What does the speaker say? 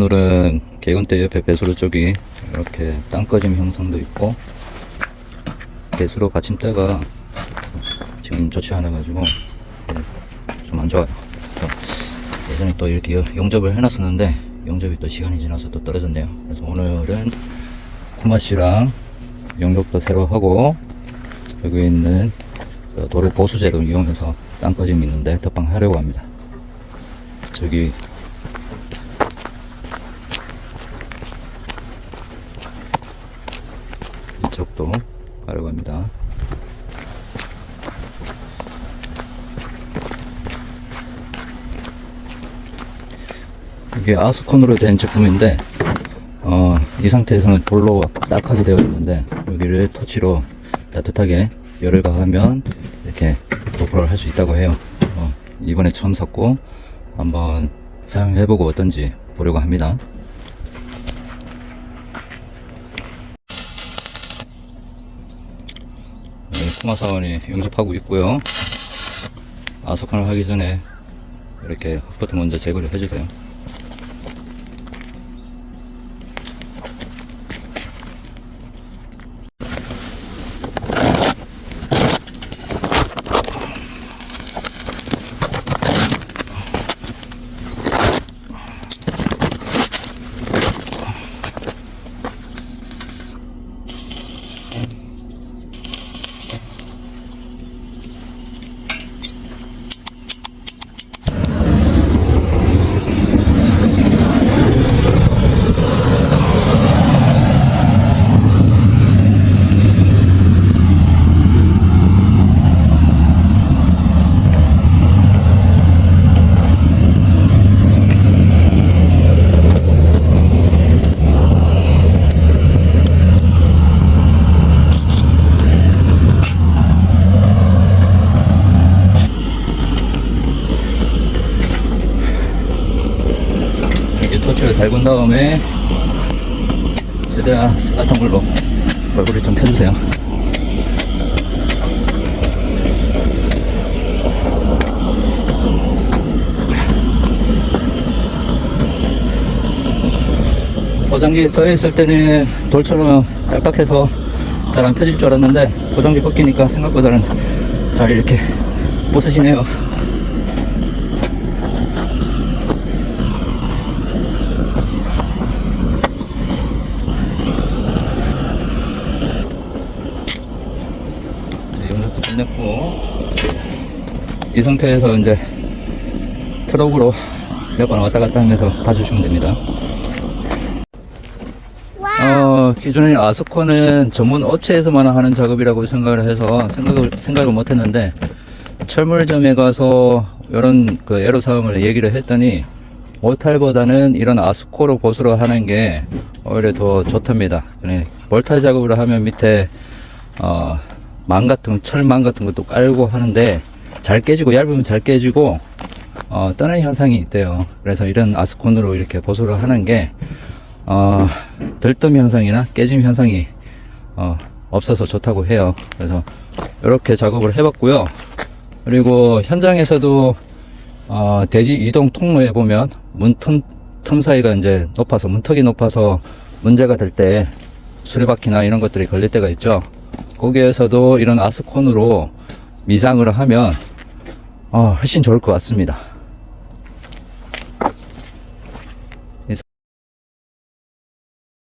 오늘은 개근대 옆에 배수로 쪽이 이렇게 땅꺼짐 형성도 있고 배수로 받침대가 지금 좋지 않아 가지고 좀 안 좋아요. 예전에 또 이렇게 여- 용접을 해놨었는데 용접이 또 시간이 지나서 또 떨어졌네요. 그래서 오늘은 쿠마씨랑 용접도 새로 하고 여기 있는 그 도로 보수제를 이용해서 땅꺼짐 있는데 덮방 하려고 합니다. 저기 이쪽도 가려고 합니다. 이게 아스콘으로 된 제품인데 어, 이 상태에서는 돌로 딱하게 되어 있는데 여기를 터치로 따뜻하게 열을 가하면 이렇게 도포를 할 수 있다고 해요. 어, 이번에 처음 샀고 한번 사용해보고 어떤지 보려고 합니다. 네, 쿠마사원이 용접하고 있고요. 아스콘을 하기 전에 이렇게 흙부터 먼저 제거를 해주세요. 이렇게 토치를 달군 다음에 최대한 따뜻한 걸로 얼굴을 좀 펴주세요. 포장지에 써있을 때는 돌처럼 얄팍해서 잘 안 펴질 줄 알았는데 포장지 벗기니까 생각보다는 잘 이렇게 부서지네요. 네, 용접도 끝냈고 이 상태에서 이제 트럭으로 몇 번 왔다 갔다 하면서 봐주시면 됩니다. 어, 기존에 아스코는 전문 업체에서만 하는 작업이라고 생각을 해서 생각을, 생각을 못 했는데 철물점에 가서 이런 그 애로 사항을 얘기를 했더니 몰탈보다는 이런 아스코로 보수를 하는 게 오히려 더 좋답니다. 몰탈 작업을 하면 밑에 어, 망 같은 철망 같은 것도 깔고 하는데 잘 깨지고 얇으면 잘 깨지고 어, 떠는 현상이 있대요. 그래서 이런 아스콘으로 이렇게 보수를 하는 게 어, 들뜸 현상이나 깨짐 현상이 어, 없어서 좋다고 해요. 그래서 이렇게 작업을 해봤고요. 그리고 현장에서도 어, 대지 이동 통로에 보면 문틈 틈 사이가 이제 높아서 문턱이 높아서 문제가 될 때 수레바퀴나 이런 것들이 걸릴 때가 있죠. 거기에서도 이런 아스콘으로 미상을 하면 어, 훨씬 좋을 것 같습니다.